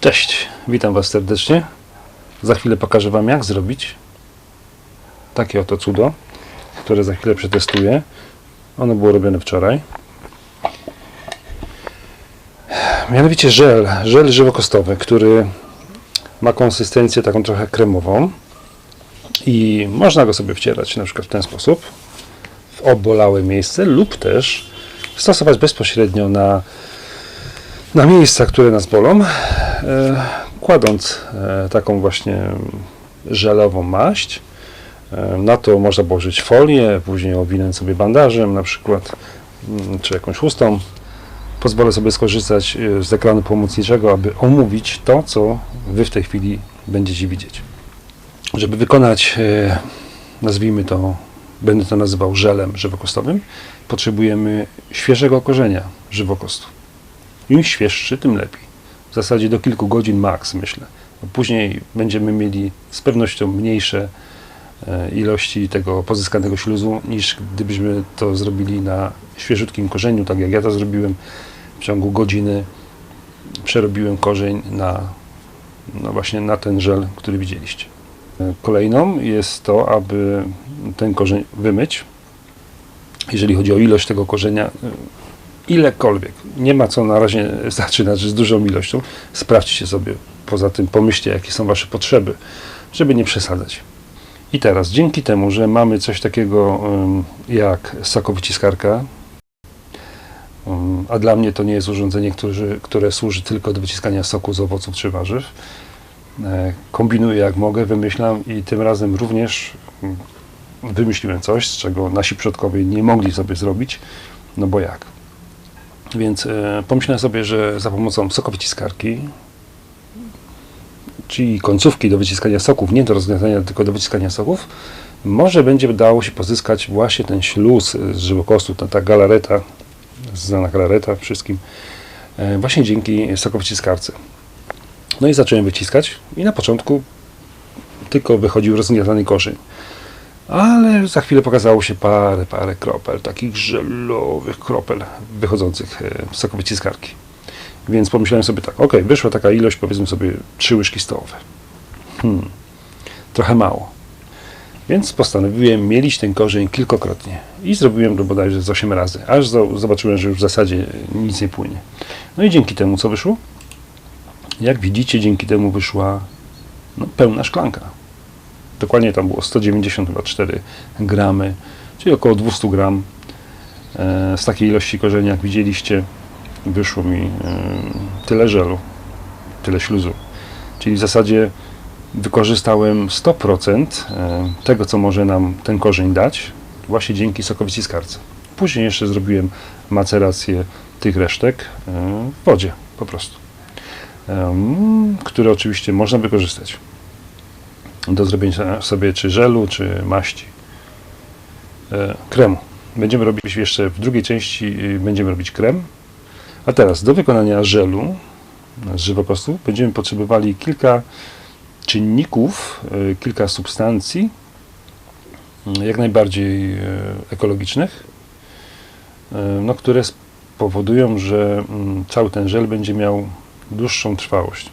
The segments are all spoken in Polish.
Cześć, witam Was serdecznie. Za chwilę pokażę Wam, jak zrobić takie oto cudo, które za chwilę przetestuję. Ono było robione wczoraj. Mianowicie żel, żel żywokostowy, który ma konsystencję taką trochę kremową i można go sobie wcierać na przykład w ten sposób w obolałe miejsce lub też stosować bezpośrednio na, na miejsca, które nas bolą, e, kładąc e, taką właśnie żelową maść. E, na to można położyć folię, później owinąć sobie bandażem na przykład, mm, czy jakąś chustą. Pozwolę sobie skorzystać z ekranu pomocniczego, aby omówić to, co Wy w tej chwili będziecie widzieć. Żeby wykonać, nazwijmy to, będę to nazywał żelem żywokostowym, potrzebujemy świeżego korzenia żywokostu. Im świeższy, tym lepiej. W zasadzie do kilku godzin maks, myślę. Bo Później będziemy mieli z pewnością mniejsze e, ilości tego pozyskanego śluzu, niż gdybyśmy to zrobili na świeżutkim korzeniu, tak jak ja to zrobiłem. W ciągu godziny przerobiłem korzeń na, no właśnie na ten żel, który widzieliście. E, Kolejną jest to, aby ten korzeń wymyć. Jeżeli chodzi o ilość tego korzenia, e, ilekolwiek. Nie ma co na razie zaczynać z dużą ilością. Sprawdźcie sobie. Poza tym pomyślcie, jakie są Wasze potrzeby, żeby nie przesadzać. I teraz, dzięki temu, że mamy coś takiego jak sokowyciskarka, a dla mnie to nie jest urządzenie, które, które służy tylko do wyciskania soku z owoców czy warzyw, e, kombinuję jak mogę, wymyślam i tym razem również ym, wymyśliłem coś, z czego nasi przodkowie nie mogli sobie zrobić, no bo jak? Więc e, pomyślałem sobie, że za pomocą sokowyciskarki, czyli końcówki do wyciskania soków, nie do rozgniatania, tylko do wyciskania soków, może będzie dało się pozyskać właśnie ten śluz z żywokostu, ta, ta galareta, znana galareta wszystkim, e, właśnie dzięki sokowyciskarce. No i zacząłem wyciskać i na początku tylko wychodził rozgniatany korzeń. Ale za chwilę pokazało się parę, parę kropel, takich żelowych kropel wychodzących e, z sokowyciskarki. Więc pomyślałem sobie tak, ok, wyszła taka ilość, powiedzmy sobie trzy łyżki stołowe. Hmm, trochę mało. Więc postanowiłem mielić ten korzeń kilkokrotnie. I zrobiłem to bodajże z 8 razy, aż zo- zobaczyłem, że już w zasadzie nic nie płynie. No i dzięki temu co wyszło? Jak widzicie, dzięki temu wyszła no, pełna szklanka. Dokładnie tam było 194 gramy, czyli około 200 gram. E, Z takiej ilości korzenia, jak widzieliście, wyszło mi e, tyle żelu, tyle śluzu. Czyli w zasadzie wykorzystałem 100% e, tego, co może nam ten korzeń dać, właśnie dzięki sokowyciskarce. Później jeszcze zrobiłem macerację tych resztek w wodzie po prostu, które oczywiście można wykorzystać do zrobienia sobie czy żelu, czy maści, e, kremu. Będziemy robić jeszcze w drugiej części, y, będziemy robić krem. A teraz do wykonania żelu z żywokostu będziemy potrzebowali kilka czynników, y, kilka substancji, y, jak najbardziej ekologicznych, no, które spowodują, że mm, cały ten żel będzie miał dłuższą trwałość.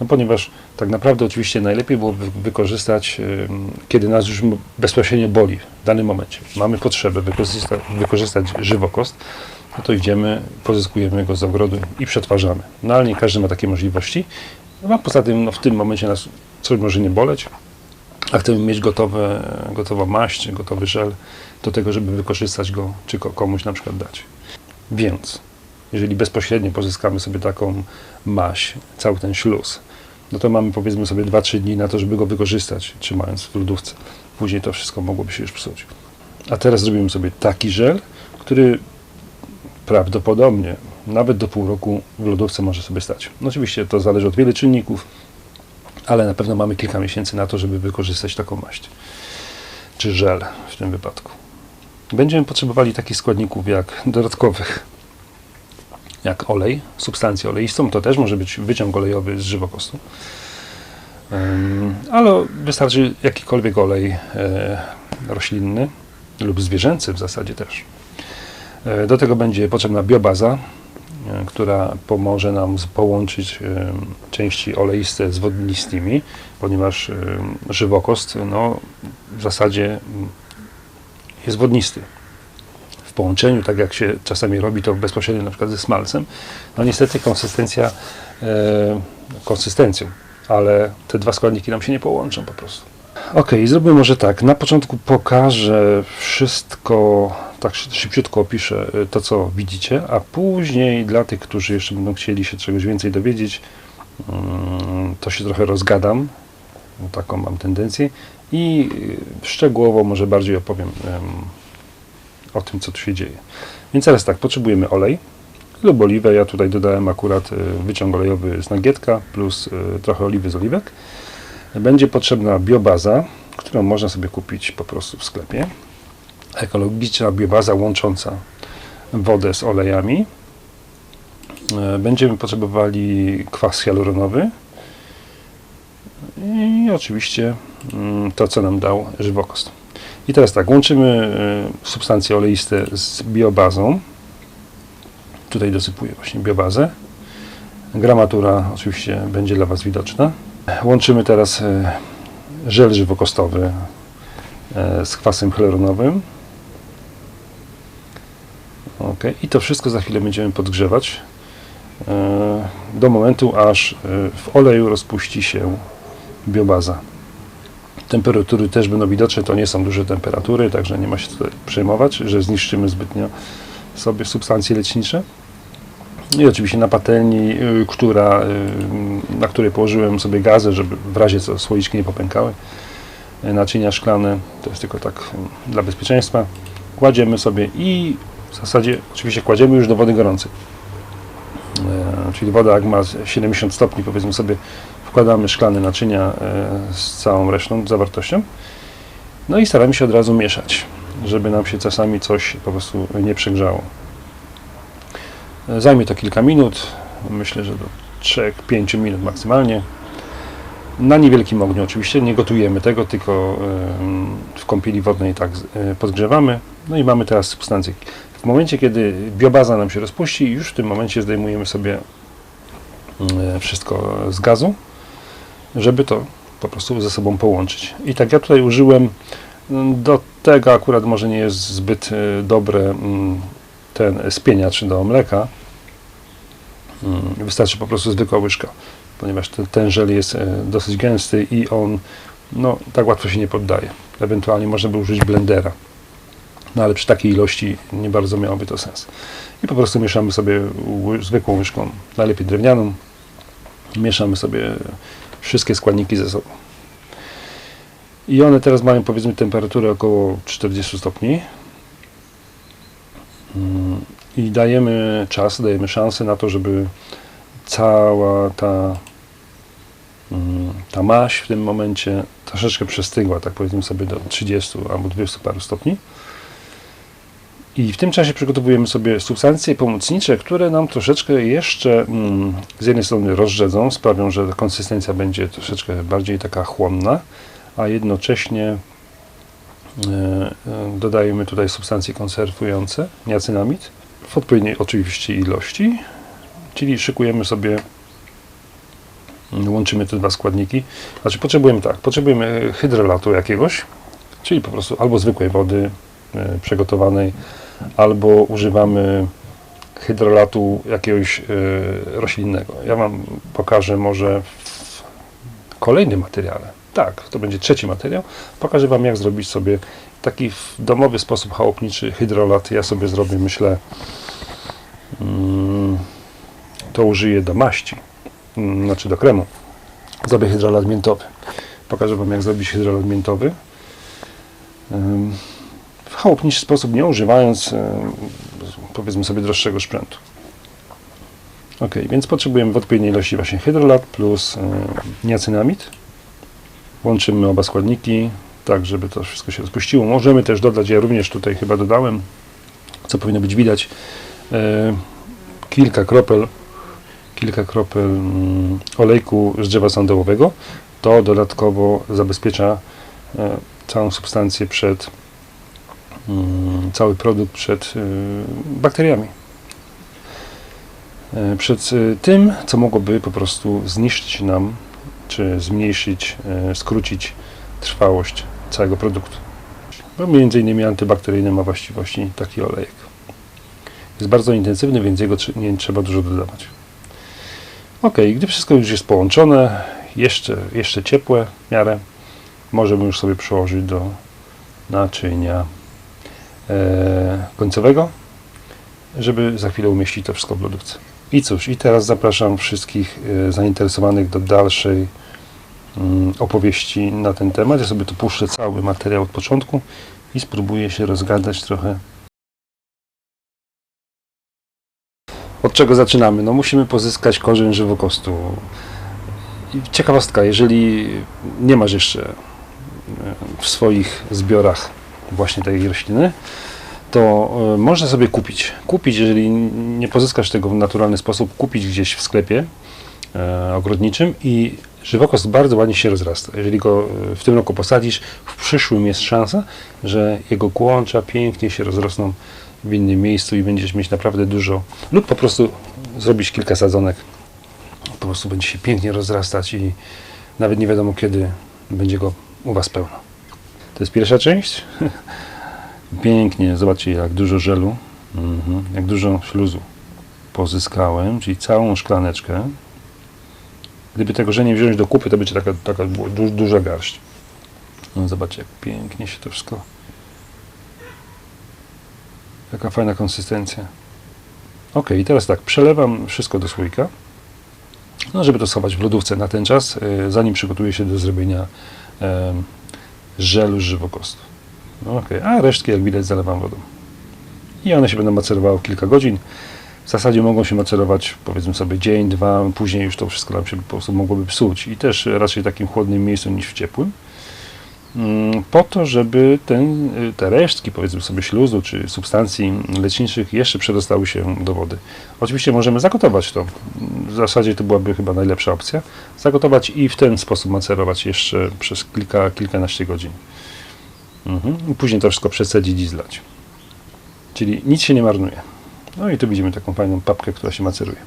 No ponieważ tak naprawdę oczywiście najlepiej byłoby wykorzystać, kiedy nas już bezpośrednio boli w danym momencie. Mamy potrzebę wykorzystać, wykorzystać żywokost, no to idziemy, pozyskujemy go z ogrodu i przetwarzamy. No ale nie każdy ma takie możliwości. No, a poza tym no, w tym momencie nas coś może nie boleć, a chcemy mieć gotowe, gotową maść, gotowy żel do tego, żeby wykorzystać go, czy ko- komuś na przykład dać. Więc jeżeli bezpośrednio pozyskamy sobie taką maść, cały ten śluz, no to mamy powiedzmy sobie 2-3 dni na to, żeby go wykorzystać, trzymając w lodówce. Później to wszystko mogłoby się już psuć. A teraz zrobimy sobie taki żel, który prawdopodobnie nawet do pół roku w lodówce może sobie stać. No oczywiście to zależy od wielu czynników, ale na pewno mamy kilka miesięcy na to, żeby wykorzystać taką maść, czy żel w tym wypadku. Będziemy potrzebowali takich składników jak dodatkowych, jak olej, substancję oleistą, to też może być wyciąg olejowy z żywokostu. Ale wystarczy jakikolwiek olej e, roślinny lub zwierzęcy w zasadzie też. E, Do tego będzie potrzebna biobaza, e, która pomoże nam połączyć części oleiste z wodnistymi, ponieważ żywokost no, w zasadzie jest wodnisty. Połączeniu, tak jak się czasami robi to bezpośrednio na przykład ze smalcem, no niestety konsystencja e, konsystencją, ale te dwa składniki nam się nie połączą po prostu. Ok, zrobimy może tak. Na początku pokażę wszystko, tak szy- szybciutko opiszę y, to, co widzicie, a później dla tych, którzy jeszcze będą chcieli się czegoś więcej dowiedzieć, mm, to się trochę rozgadam, taką mam tendencję i y, szczegółowo może bardziej opowiem em, o tym, co tu się dzieje. Więc teraz tak, potrzebujemy olej lub oliwę. Ja tutaj dodałem akurat y, wyciąg olejowy z nagietka plus y, trochę oliwy z oliwek. Będzie potrzebna biobaza, którą można sobie kupić po prostu w sklepie. Ekologiczna biobaza łącząca wodę z olejami. E, Będziemy potrzebowali kwas hialuronowy i oczywiście mm, to, co nam dał żywokost. I teraz tak, łączymy e, substancje oleiste z biobazą. Tutaj dosypuję właśnie biobazę. Gramatura oczywiście będzie dla Was widoczna. Łączymy teraz e, żel żywokostowy e, z kwasem hialuronowym. Ok, i to wszystko za chwilę będziemy podgrzewać do momentu, aż w oleju rozpuści się biobaza. Temperatury też będą widoczne, to nie są duże temperatury, także nie ma się tutaj przejmować, że zniszczymy zbytnio sobie substancje lecznicze. I oczywiście na patelni, y, która, y, na której położyłem sobie gazę, żeby w razie co słoiczki nie popękały, y, naczynia szklane, to jest tylko tak dla bezpieczeństwa, kładziemy sobie i w zasadzie oczywiście kładziemy już do wody gorącej. Czyli woda jak ma 70 stopni, powiedzmy sobie, wkładamy szklane naczynia e, z całą resztą zawartością. No i staramy się od razu mieszać, żeby nam się czasami coś po prostu nie przegrzało. Zajmie to kilka minut, myślę, że do 3-5 minut maksymalnie. Na niewielkim ogniu oczywiście, nie gotujemy tego, tylko w kąpieli wodnej tak e, podgrzewamy. No i mamy teraz substancję. W momencie, kiedy biobaza nam się rozpuści, już w tym momencie zdejmujemy sobie e, wszystko z gazu, żeby to po prostu ze sobą połączyć. I tak ja tutaj użyłem mm, do tego akurat może nie jest zbyt e, dobre mm, ten spieniacz do mleka. Mm, Wystarczy po prostu zwykła łyżka, ponieważ ten, ten żel jest e, dosyć gęsty i on no, tak łatwo się nie poddaje. Ewentualnie można by użyć blendera, no ale przy takiej ilości nie bardzo miałoby to sens. I po prostu mieszamy sobie zwykłą łyżką, najlepiej drewnianą. Mieszamy sobie wszystkie składniki ze sobą. I one teraz mają powiedzmy temperaturę około 40 stopni. Mm, I dajemy czas, dajemy szansę na to, żeby cała ta, mm, ta maść w tym momencie troszeczkę przestygła, tak powiedzmy sobie do 30 albo 20 paru stopni. I w tym czasie przygotowujemy sobie substancje pomocnicze, które nam troszeczkę jeszcze mm, z jednej strony rozrzedzą, sprawią, że konsystencja będzie troszeczkę bardziej taka chłonna, a jednocześnie e, dodajemy tutaj substancje konserwujące, niacynamid, w odpowiedniej oczywiście ilości, czyli szykujemy sobie, łączymy te dwa składniki. Znaczy potrzebujemy tak, potrzebujemy hydrolatu jakiegoś, czyli po prostu albo zwykłej wody e, przygotowanej, albo używamy hydrolatu jakiegoś e, roślinnego. Ja Wam pokażę może w kolejnym materiale. Tak, to będzie trzeci materiał. Pokażę Wam, jak zrobić sobie taki domowy sposób chałupniczy hydrolat. Ja sobie zrobię, myślę, mm, to użyję do maści, mm, znaczy do kremu. Zrobię hydrolat miętowy. Pokażę Wam, jak zrobić hydrolat miętowy. Chałupniczy sposób, nie używając, ym, powiedzmy sobie, droższego sprzętu. Ok, więc potrzebujemy w odpowiedniej ilości właśnie hydrolat plus y, niacynamid. Łączymy oba składniki, tak żeby to wszystko się rozpuściło. Możemy też dodać, ja również tutaj chyba dodałem, co powinno być widać, y, kilka kropel, kilka kropel mm, olejku z drzewa sandołowego. To dodatkowo zabezpiecza całą substancję przed cały produkt przed y, bakteriami. e, przed e, tym, co mogłoby po prostu zniszczyć nam, czy zmniejszyć, e, skrócić trwałość całego produktu. Bo między innymi antybakteryjne ma właściwości taki olejek. Jest bardzo intensywny, więc jego nie trzeba dużo dodawać. Ok, gdy wszystko już jest połączone, jeszcze, jeszcze ciepłe w miarę, możemy już sobie przełożyć do naczynia końcowego, żeby za chwilę umieścić to wszystko w lodówce. I cóż, i teraz zapraszam wszystkich e, zainteresowanych do dalszej mm, opowieści na ten temat. Ja sobie tu puszczę cały materiał od początku i spróbuję się rozgadać trochę. Od czego zaczynamy? No musimy pozyskać korzeń żywokostu. Ciekawostka, jeżeli nie masz jeszcze e, w swoich zbiorach właśnie tej rośliny, to e, można sobie kupić. Kupić, jeżeli nie pozyskasz tego w naturalny sposób, kupić gdzieś w sklepie e, ogrodniczym i żywokost bardzo ładnie się rozrasta. Jeżeli go e, w tym roku posadzisz, w przyszłym jest szansa, że jego kłącza pięknie się rozrosną w innym miejscu i będziesz mieć naprawdę dużo, lub po prostu zrobić kilka sadzonek, po prostu będzie się pięknie rozrastać i nawet nie wiadomo kiedy będzie go u Was pełno. To jest pierwsza część. Pięknie, zobaczcie jak dużo żelu, mhm, jak dużo śluzu pozyskałem, czyli całą szklaneczkę. Gdyby tego żenie wziąć do kupy, to będzie taka, taka du, duża garść. No, zobaczcie jak pięknie się to wszystko Jaka fajna konsystencja. Ok, i teraz tak, przelewam wszystko do słoika, no, żeby to schować w lodówce na ten czas, y, zanim przygotuję się do zrobienia żelu z żywokostu. No, ok, a resztki, jak widać, zalewam wodą. I one się będą macerowały kilka godzin. W zasadzie mogą się macerować, powiedzmy sobie, dzień, dwa, później już to wszystko nam się po prostu mogłoby psuć. I też raczej w takim chłodnym miejscu niż w ciepłym mm, po to, żeby ten, y, te resztki, powiedzmy sobie, śluzu czy substancji leczniczych jeszcze przedostały się do wody. Oczywiście możemy zagotować to. W zasadzie to byłaby chyba najlepsza opcja. Zagotować i w ten sposób macerować jeszcze przez kilka, kilkanaście godzin. Mhm. I później to wszystko przesadzić i zlać. Czyli nic się nie marnuje. No i tu widzimy taką fajną papkę, która się maceruje.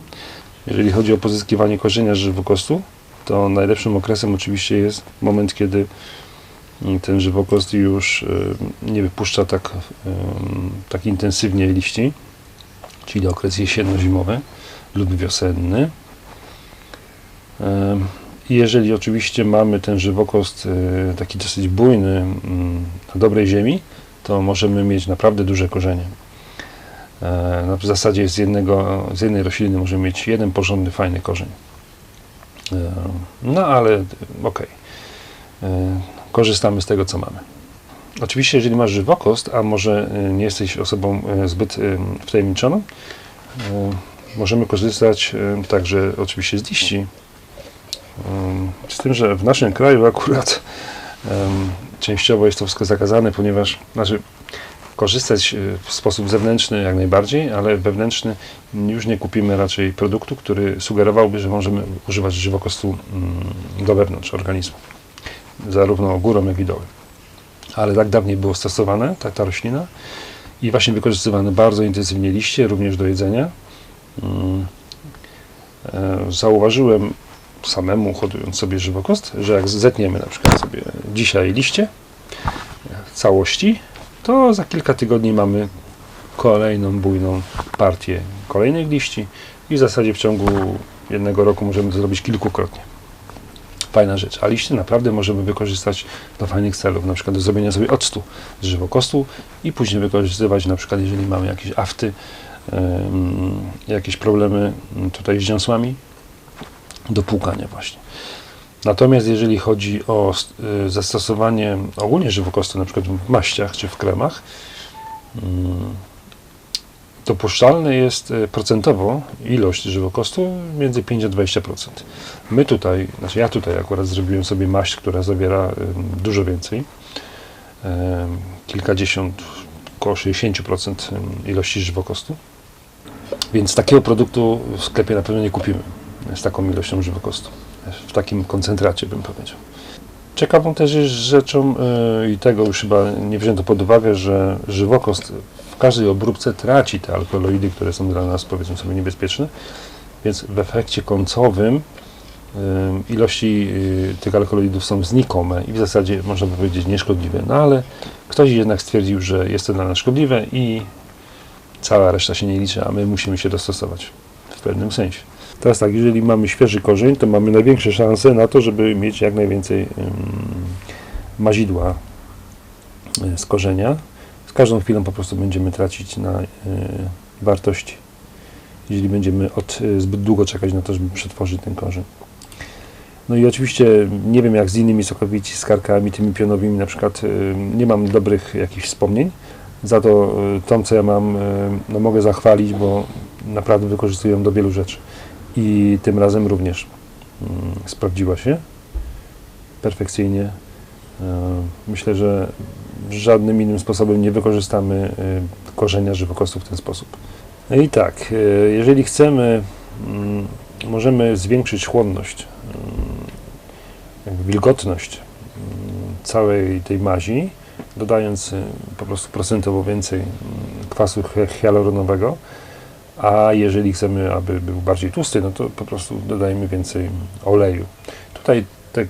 Jeżeli chodzi o pozyskiwanie korzenia żywokostu, to najlepszym okresem oczywiście jest moment, kiedy ten żywokost już y, nie wypuszcza tak, tak intensywnie liści, czyli okres jesienno-zimowy lub wiosenny. Y, jeżeli oczywiście mamy ten żywokost taki dosyć bujny na dobrej ziemi, to możemy mieć naprawdę duże korzenie. W zasadzie z, jednego, z jednej rośliny możemy mieć jeden porządny, fajny korzeń. No ale okej. Okay korzystamy z tego, co mamy. Oczywiście, jeżeli masz żywokost, a może y, nie jesteś osobą y, zbyt y, wtajemniczoną, możemy korzystać także oczywiście z liści. Z tym, że w naszym kraju akurat częściowo jest to wszystko zakazane, ponieważ znaczy, korzystać w sposób zewnętrzny jak najbardziej, ale wewnętrzny już nie kupimy raczej produktu, który sugerowałby, że możemy używać żywokostu mm, do wewnątrz organizmu zarówno górą, jak i dołem. Ale tak dawniej było stosowane, ta, ta roślina i właśnie wykorzystywane bardzo intensywnie liście, również do jedzenia. Mm. E, zauważyłem samemu, hodując sobie żywokost, że jak zetniemy na przykład sobie dzisiaj liście całości, to za kilka tygodni mamy kolejną bujną partię kolejnych liści i w zasadzie w ciągu jednego roku możemy to zrobić kilkukrotnie fajna rzecz. A liście naprawdę możemy wykorzystać do fajnych celów, na przykład do zrobienia sobie octu z żywokostu i później wykorzystywać na przykład, jeżeli mamy jakieś afty, jakieś problemy tutaj z dziąsłami, do płukania właśnie. Natomiast jeżeli chodzi o y, zastosowanie ogólnie żywokostu, na przykład w maściach czy w kremach, dopuszczalne jest e, procentowo ilość żywokostu między 5 a 20%. My tutaj, znaczy ja tutaj akurat zrobiłem sobie maść, która zawiera dużo więcej, kilkadziesiąt, około 60% ilości żywokostu. Więc takiego produktu w sklepie na pewno nie kupimy z taką ilością żywokostu, w takim koncentracie bym powiedział. Ciekawą też jest rzeczą e, i tego już chyba nie wzięto pod uwagę, że żywokost każdej obróbce traci te alkaloidy, które są dla nas powiedzmy sobie niebezpieczne, więc w efekcie końcowym ym, ilości y, tych alkaloidów są znikome i w zasadzie można by powiedzieć nieszkodliwe, no ale ktoś jednak stwierdził, że jest to dla nas szkodliwe i cała reszta się nie liczy, a my musimy się dostosować w pewnym sensie. Teraz tak, jeżeli mamy świeży korzeń, to mamy największe szanse na to, żeby mieć jak najwięcej mazidła y, z korzenia. Z każdą chwilą po prostu będziemy tracić na y, wartości, jeżeli będziemy od, zbyt długo czekać na to, żeby przetworzyć ten korzeń. No i oczywiście nie wiem jak z innymi skarkami, tymi pionowymi na przykład y, nie mam dobrych jakichś wspomnień. Za to y, tą, co ja mam, y, no mogę zachwalić, bo naprawdę wykorzystuję ją do wielu rzeczy. I tym razem również mm, sprawdziła się perfekcyjnie. Myślę, że żadnym innym sposobem nie wykorzystamy korzenia żywokostu w ten sposób. No i tak, jeżeli chcemy, mm, możemy zwiększyć chłonność, mm, wilgotność mm, całej tej mazi, dodając y, po prostu procentowo więcej mm, kwasu hialuronowego, a jeżeli chcemy, aby był bardziej tłusty, no to po prostu dodajemy więcej oleju. Tutaj te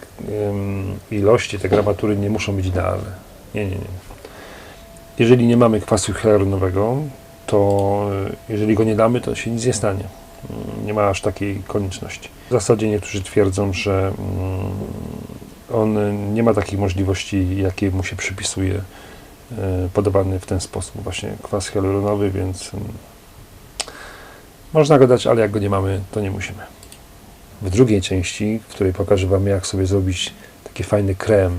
ilości, te gramatury nie muszą być idealne. Nie, nie, nie. Jeżeli nie mamy kwasu hialuronowego, to y, jeżeli go nie damy, to się nic nie stanie. Mm, Nie ma aż takiej konieczności. W zasadzie niektórzy twierdzą, że on nie ma takich możliwości, jakie mu się przypisuje y, podawany w ten sposób właśnie kwas hialuronowy, więc mm, można go dać, ale jak go nie mamy, to nie musimy. W drugiej części, w której pokażę Wam, jak sobie zrobić taki fajny krem,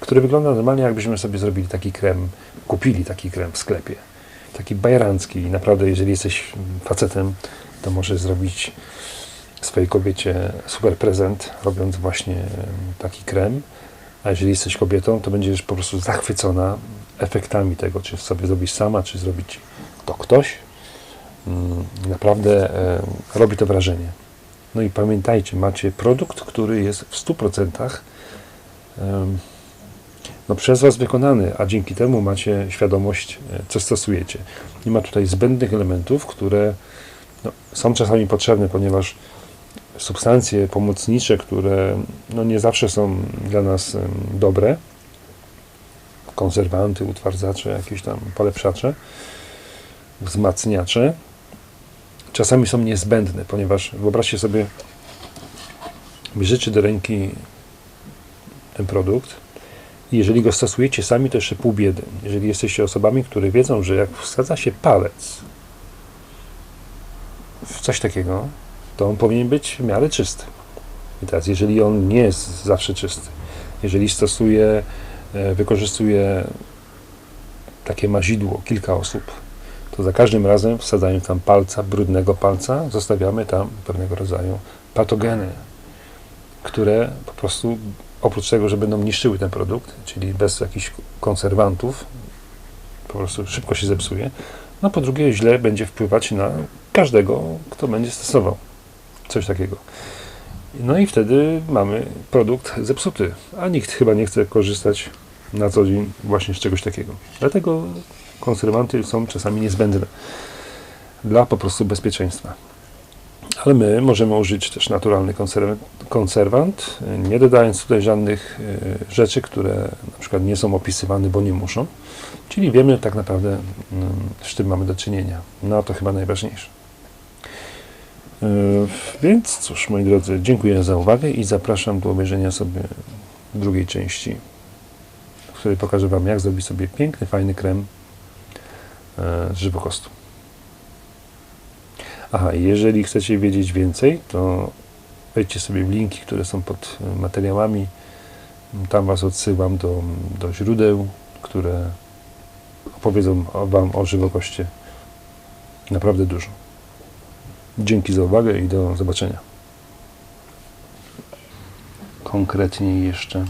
który wygląda normalnie, jakbyśmy sobie zrobili taki krem, kupili taki krem w sklepie. Taki bajerancki. Naprawdę, jeżeli jesteś facetem, to możesz zrobić swojej kobiecie super prezent, robiąc właśnie taki krem. A jeżeli jesteś kobietą, to będziesz po prostu zachwycona efektami tego, czy sobie zrobisz sama, czy zrobić to ktoś. Mm, Naprawdę robi to wrażenie. No i pamiętajcie, macie produkt, który jest w 100% em, no, przez Was wykonany, a dzięki temu macie świadomość, e, co stosujecie. Nie ma tutaj zbędnych elementów, które no, są czasami potrzebne, ponieważ substancje pomocnicze, które no, nie zawsze są dla nas dobre, konserwanty, utwardzacze, jakieś tam polepszacze, wzmacniacze, czasami są niezbędne, ponieważ wyobraźcie sobie, bierzecie do ręki ten produkt i jeżeli go stosujecie sami, to jeszcze pół biedy. Jeżeli jesteście osobami, które wiedzą, że jak wsadza się palec w coś takiego, to on powinien być w miarę czysty. I teraz, jeżeli on nie jest zawsze czysty, jeżeli stosuje, e, wykorzystuje takie mazidło kilka osób, to za każdym razem wsadzając tam palca, brudnego palca, zostawiamy tam pewnego rodzaju patogeny, które po prostu oprócz tego, że będą niszczyły ten produkt, czyli bez jakichś konserwantów, po prostu szybko się zepsuje, no po drugie źle będzie wpływać na każdego, kto będzie stosował coś takiego. No i wtedy mamy produkt zepsuty, a nikt chyba nie chce korzystać na co dzień właśnie z czegoś takiego. Dlatego konserwanty są czasami niezbędne dla po prostu bezpieczeństwa. Ale my możemy użyć też naturalny konserw- konserwant, nie dodając tutaj żadnych e, rzeczy, które na przykład nie są opisywane, bo nie muszą. Czyli wiemy tak naprawdę, mm, z czym mamy do czynienia. No to chyba najważniejsze. E, Więc cóż, moi drodzy, dziękuję za uwagę i zapraszam do obejrzenia sobie drugiej części, w której pokażę Wam, jak zrobić sobie piękny, fajny krem e, z żywokostu. Aha, jeżeli chcecie wiedzieć więcej, to wejdźcie sobie w linki, które są pod e, materiałami. Tam Was odsyłam do, do źródeł, które opowiedzą Wam o żywokoście naprawdę dużo. Dzięki za uwagę i do zobaczenia. Konkretniej jeszcze